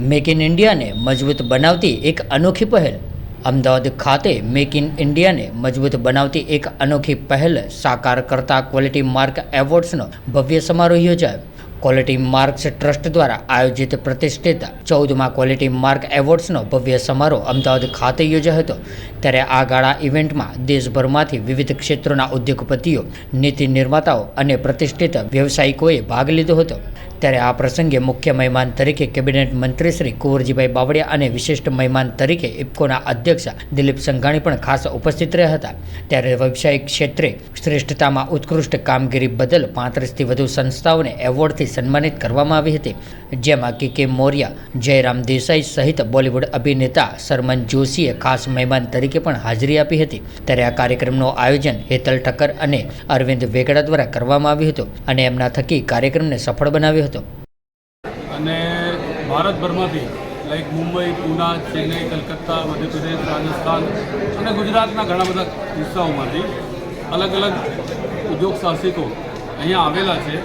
Make in ઇન્ડિયાને મજબૂત બનાવતી એક અનોખી પહેલ. અમદાવાદ ખાતે મેક ઇન ઇન્ડિયાને મજબૂત બનાવતી એક અનોખી પહેલ સાકાર કરતા ક્વોલિટી માર્ક એવોર્ડ્સનો ભવ્ય સમારોહ યોજાયો. ક્વોલિટી માર્ક્સ ટ્રસ્ટ દ્વારા આયોજિત પ્રતિષ્ઠિત ચૌદમાં ક્વોલિટી માર્ક એવોર્ડ્સનો ભવ્ય સમારોહ અમદાવાદ ખાતે યોજાયો હતો. ત્યારે આ ગાળા ઇવેન્ટમાં દેશભરમાંથી વિવિધ ક્ષેત્રોના ઉદ્યોગપતિઓ, નીતિ નિર્માતાઓ અને પ્રતિષ્ઠિત વ્યવસાયિકોએ ભાગ લીધો હતો. ત્યારે આ પ્રસંગે મુખ્ય મહેમાન તરીકે કેબિનેટ મંત્રી શ્રી કુંવરજીભાઈ બાવળિયા અને વિશિષ્ટ મહેમાન તરીકે ઇફકોના અધ્યક્ષ દિલીપ સંઘાણી પણ ખાસ ઉપસ્થિત રહ્યા હતા. ત્યારે વ્યવસાયિક ક્ષેત્રે શ્રેષ્ઠતામાં ઉત્કૃષ્ટ કામગીરી બદલ પાંત્રીસથી વધુ સંસ્થાઓને એવોર્ડથી સન્માનિત કરવામાં આવી હતી. જેમાં કે કે મોર્યા, જયરામ દેસાઈ સહિત બોલિવૂડ અભિનેતા સરમન જોશીએ ખાસ મહેમાન તરીકે પણ હાજરી આપી હતી. ત્યારે આ કાર્યક્રમનું આયોજન હેતલ ઠક્કર અને અરવિંદ વેગડા દ્વારા કરવામાં આવ્યું હતું અને એમના થકી કાર્યક્રમને સફળ બનાવ્યો હતો. અને ભારતભરમાંથી લાઈક મુંબઈ, પુના, ચેન્નઈ, કલકત્તા, મધ્યપ્રદેશ, રાજસ્થાન અને ગુજરાતના ઘણા બધા કિસ્સાઓમાંથી અલગ અલગ ઉદ્યોગ સાહસિકો અહીંયા આવેલા છે.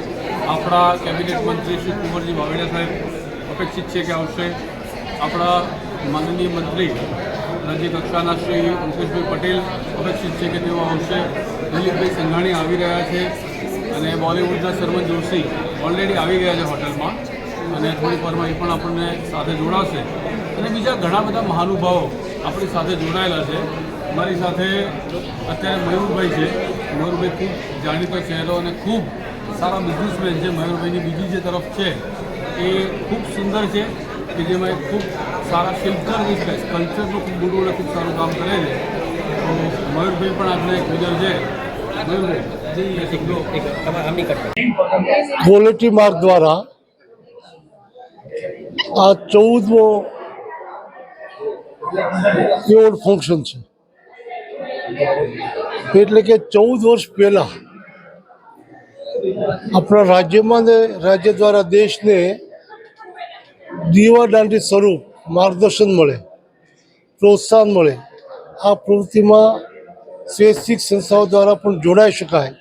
આપણા કેબિનેટ મંત્રી શ્રી કુંવરજી બાવળિયા સાહેબ અપેક્ષિત છે કે આવશે. આપણા માનનીય મંત્રી રાજ્ય કક્ષાના શ્રી મુકેશભાઈ પટેલ અપેક્ષિત છે કે તેઓ આવશે. દિલીપભાઈ સંઘાણી આવી રહ્યા છે અને બોલિવૂડના શર્મન જોશી ઓલરેડી આવી ગયા છે હોટલમાં અને થોડીક વારમાં એ પણ આપણને સાથે જોડાશે. અને બીજા ઘણા બધા મહાનુભાવો આપણી સાથે જોડાયેલા છે. મારી સાથે અત્યારે મયુરભાઈ છે. મયુરભાઈ ખૂબ જાણીતો ચહેરો અને ખૂબ સારા બિઝનેસમેન છે મયુરભાઈની બીજી જે તરફ છે એ ખૂબ સુંદર છે કે જેમાં એક ખૂબ સારા શિલ્પકાર કલ્ચરનું ખૂબ મોટું અને ખૂબ સારું કામ કરે છે. તો મયુરભાઈ પણ આપણે એક વિજય છે. મયુરભાઈ ક્વોલિટી માર્ક દ્વારા આ ચૌદમો એવોર્ડ ફંક્શન છે. એટલે કે ચૌદ વર્ષ પહેલા આપણા રાજ્યમાં ને રાજ્ય દ્વારા દેશને દીવા દાંડી સ્વરૂપ માર્ગદર્શન મળે, પ્રોત્સાહન મળે. આ પ્રવૃત્તિમાં સ્વૈચ્છિક સંસ્થાઓ દ્વારા પણ જોડાઈ શકાય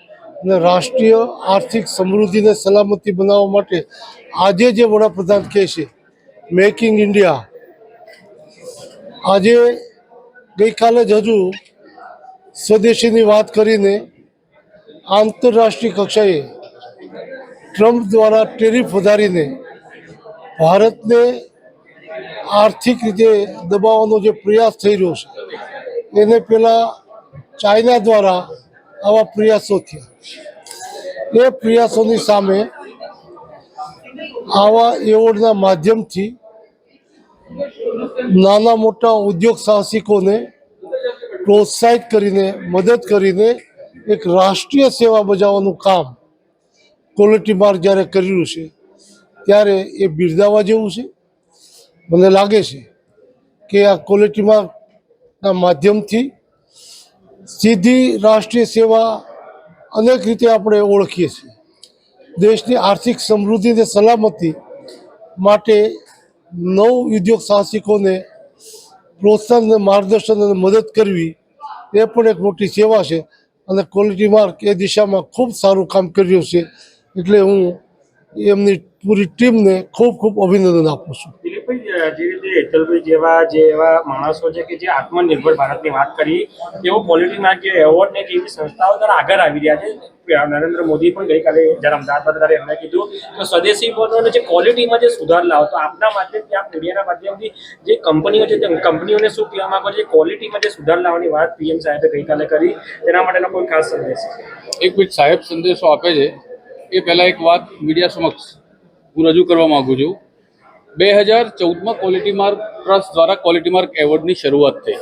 અને રાષ્ટ્રીય આર્થિક સમૃદ્ધિને સલામતી બનાવવા માટે આજે જે વડાપ્રધાન કહે છે મેક ઇન ઇન્ડિયા આજે ગઈકાલે જ હજુ સ્વદેશીની વાત કરીને આંતરરાષ્ટ્રીય કક્ષાએ ટ્રમ્પ દ્વારા ટેરિફ વધારીને ભારતને આર્થિક રીતે દબાવવાનો જે પ્રયાસ થઈ રહ્યો છે, એને પહેલાં ચાઇના દ્વારા આવા પ્રયાસો થયા. એ પ્રયાસોની સામે આવા એવોર્ડના માધ્યમથી નાના મોટા ઉદ્યોગ સાહસિકોને પ્રોત્સાહિત કરીને મદદ કરીને એક રાષ્ટ્રીય સેવા બજાવવાનું કામ ક્વોલિટી માર્ક જ્યારે કર્યું છે, ત્યારે એ બિરદાવવા જેવું છે. મને લાગે છે કે આ ક્વોલિટી માર્કના માધ્યમથી સીધી રાષ્ટ્રીય સેવા અનેક રીતે આપણે ઓળખીએ છીએ. દેશની આર્થિક સમૃદ્ધિ અને સલામતી માટે નવ ઉદ્યોગ સાહસિકોને પ્રોત્સાહન અને માર્ગદર્શન અને મદદ કરવી એ પણ એક મોટી સેવા છે. અને ક્વોલિટી માર્ક એ દિશામાં ખૂબ સારું કામ કર્યું છે. એટલે હું એમની પૂરી ટીમને ખૂબ ખૂબ અભિનંદન આપું છું. જે રીતે હેતલભાઈ જેવા, જે એવા માણસો છે કે જે આત્મનિર્ભર ભારતની વાત કરી, તેઓ ક્વોલિટીના જે એવોર્ડ ને જેવી સંસ્થાઓ દ્વારા આગળ આવી રહ્યા છે. નરેન્દ્ર મોદી પણ ગઈકાલે જ્યારે અમદાવાદ ત્યારે એમણે કીધું કે સ્વદેશી બનોને જે ક્વોલિટીમાં જે સુધાર લાવો, તો આપના માધ્યમથી, આપ મીડિયાના માધ્યમથી જે કંપનીઓ છે તે કંપનીઓને શું કહેવા માંગો છો? ક્વોલિટીમાં જે સુધાર લાવવાની વાત પીએમ સાહેબે ગઈકાલે કરી, તેના માટેનો કોઈ ખાસ સંદેશ? એક મિનિટ સાહેબ, સંદેશો આપે છે. એ પહેલાં એક વાત મીડિયા સમક્ષ હું રજૂ કરવા માગું છું. બે હજાર ચૌદમાં ક્વોલિટી માર્ક ટ્રસ્ટ દ્વારા ક્વોલિટી માર્ક એવોર્ડની શરૂઆત થઈ.